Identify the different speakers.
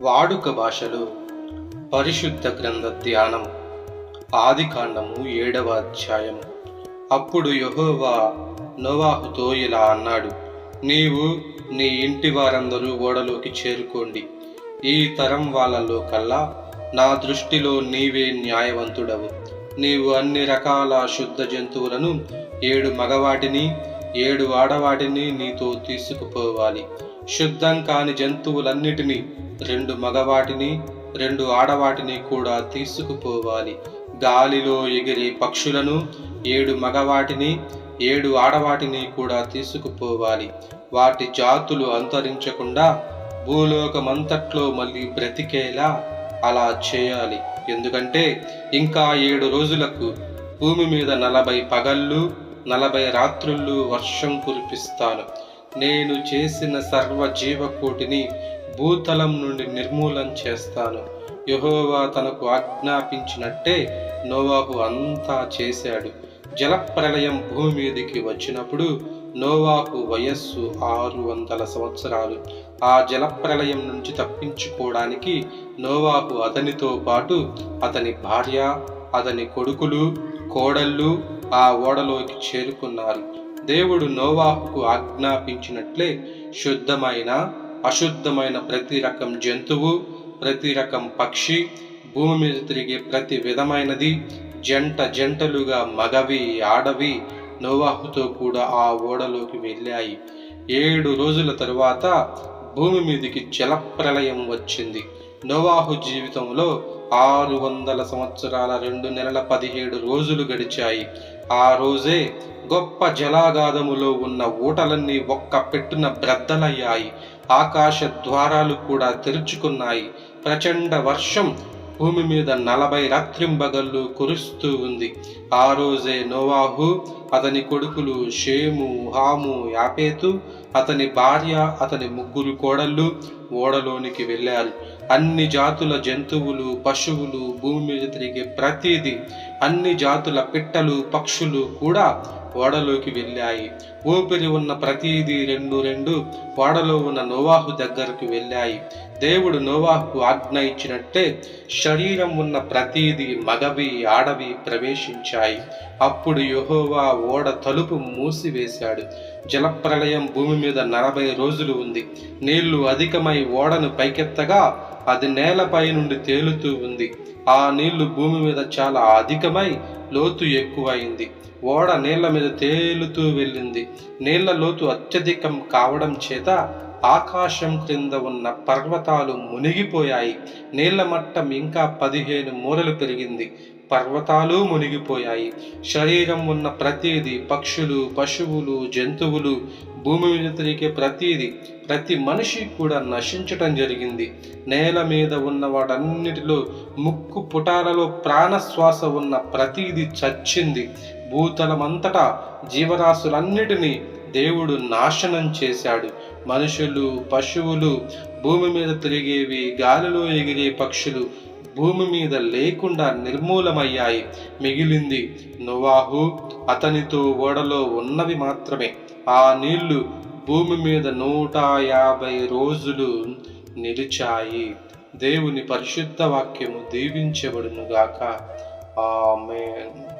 Speaker 1: వాడుక భాషలో. పరిశుద్ధ గ్రంథ ధ్యానం. ఆదికాండము ఏడవ అధ్యాయం. అప్పుడు యహోవా నోవాహుతో ఇలా అన్నాడు నీవు నీ ఇంటి వారందరూ ఓడలోకి చేరుకోండి. ఈ తరం వాళ్ళలో కల్లా నా దృష్టిలో నీవే న్యాయవంతుడవు. నీవు అన్ని రకాల శుద్ధ జంతువులను ఏడు మగవాటిని ఏడు ఆడవాటిని నీతో తీసుకుపోవాలి. శుద్ధం కాని జంతువులన్నిటినీ రెండు మగవాటిని రెండు ఆడవాటిని కూడా తీసుకుపోవాలి. గాలిలో ఎగిరే పక్షులను ఏడు మగవాటిని ఏడు ఆడవాటిని కూడా తీసుకుపోవాలి. వాటి జాతులు అంతరించకుండా భూలోకమంతట్లో మళ్ళీ బ్రతికేలా అలా చేయాలి. ఎందుకంటే ఇంకా ఏడు రోజులకు భూమి మీద నలభై పగళ్ళు నలభై రాత్రుళ్ళు వర్షం కురిపిస్తాను. నేను చేసిన సర్వ జీవకోటిని భూతలం నుండి నిర్మూలం చేస్తాను. యహోవా తనకు ఆజ్ఞాపించినట్టే నోవాహు అంతా చేశాడు. జలప్రలయం భూమి మీదికి వచ్చినప్పుడు నోవాకు వయస్సు ఆరు వందల సంవత్సరాలు. ఆ జలప్రలయం నుంచి తప్పించుకోవడానికి నోవాకు అతనితో పాటు అతని భార్య అతని కొడుకులు కోడళ్ళు ఆ ఓడలోకి చేరుకున్నారు. దేవుడు నోవాహుకు ఆజ్ఞాపించినట్లే శుద్ధమైన అశుద్ధమైన ప్రతి రకం జంతువు ప్రతి రకం పక్షి భూమి మీద తిరిగే ప్రతి విధమైనది జంట జంటలుగా మగవి ఆడవి నోవాహుతో కూడా ఆ ఓడలోకి వెళ్ళాయి. ఏడు రోజుల తరువాత భూమి మీదికి జలప్రలయం వచ్చింది. నోవాహు జీవితంలో ఆరు వందల సంవత్సరాల రెండు నెలల పదిహేడు రోజులు గడిచాయి. ఆ రోజే గొప్ప జలాగాధములో ఉన్న ఊటలన్నీ ఒక్క పెట్టున బ్రద్దలయ్యాయి. ఆకాశ ద్వారాలు కూడా తెరుచుకున్నాయి. ప్రచండ వర్షం భూమి మీద నలభై రాత్రింబగళ్ళు కురుస్తూ ఉంది. ఆ రోజే నోవాహు అతని కొడుకులు షేము హాము యాపేతు అతని భార్య అతని ముగ్గురు కోడళ్ళు ఓడలోనికి వెళ్ళారు. అన్ని జాతుల జంతువులు పశువులు భూమి మీద తిరిగే ప్రతిదీ అన్ని జాతుల పిట్టలు పక్షులు కూడా ఓడలోకి వెళ్ళాయి. ఊపిరి ఉన్న ప్రతిదీ రెండు రెండు ఓడలో ఉన్న నోవాహు దగ్గరకు వెళ్ళాయి. దేవుడు నోవాహుకు ఆజ్ఞ ఇచ్చినట్టే శరీరం ఉన్న ప్రతిదీ మగవి ఆడవి ప్రవేశించాయి. అప్పుడు యహోవా ఓడ తలుపు మూసివేశాడు. జలప్రలయం భూమి మీద నలభై రోజులు ఉంది. నీళ్ళు అధికమై ఓడను పైకెత్తగా అది నేలపై నుండి తేలుతూ ఉంది. ఆ నీళ్ళు భూమి మీద చాలా అధికమై లోతు ఎక్కువైంది. ఓడ నీళ్ళ మీద తేలుతూ వెళ్ళింది. నీళ్ళ లోతు అత్యధికం కావడం చేత ఆకాశం క్రింద ఉన్న పర్వతాలు మునిగిపోయాయి. నీళ్ళ మట్టం ఇంకా పదిహేను మూరలు పెరిగింది. పర్వతాలు మునిగిపోయాయి. శరీరం ఉన్న ప్రతిదీ పక్షులు పశువులు జంతువులు భూమి మీద తిరిగే ప్రతిదీ ప్రతి మనిషి కూడా నశించటం జరిగింది. నేల మీద ఉన్న వాటన్నిటిలో ముక్కు పుటాలలో ప్రాణశ్వాస ఉన్న ప్రతీది చచ్చింది. భూతలమంతటా జీవరాశులన్నిటినీ దేవుడు నాశనం చేశాడు. మనుషులు పశువులు భూమి మీద తిరిగేవి గాలిలో ఎగిరే పక్షులు భూమి మీద లేకుండా నిర్మూలమయ్యాయి. మిగిలింది నువాహు అతనితో ఓడలో ఉన్నవి మాత్రమే. ఆ నీళ్ళు భూమి మీద నూట యాభై రోజులు నిలిచాయి. దేవుని పరిశుద్ధ వాక్యము దీవించబడునుగాక. ఆమెన్.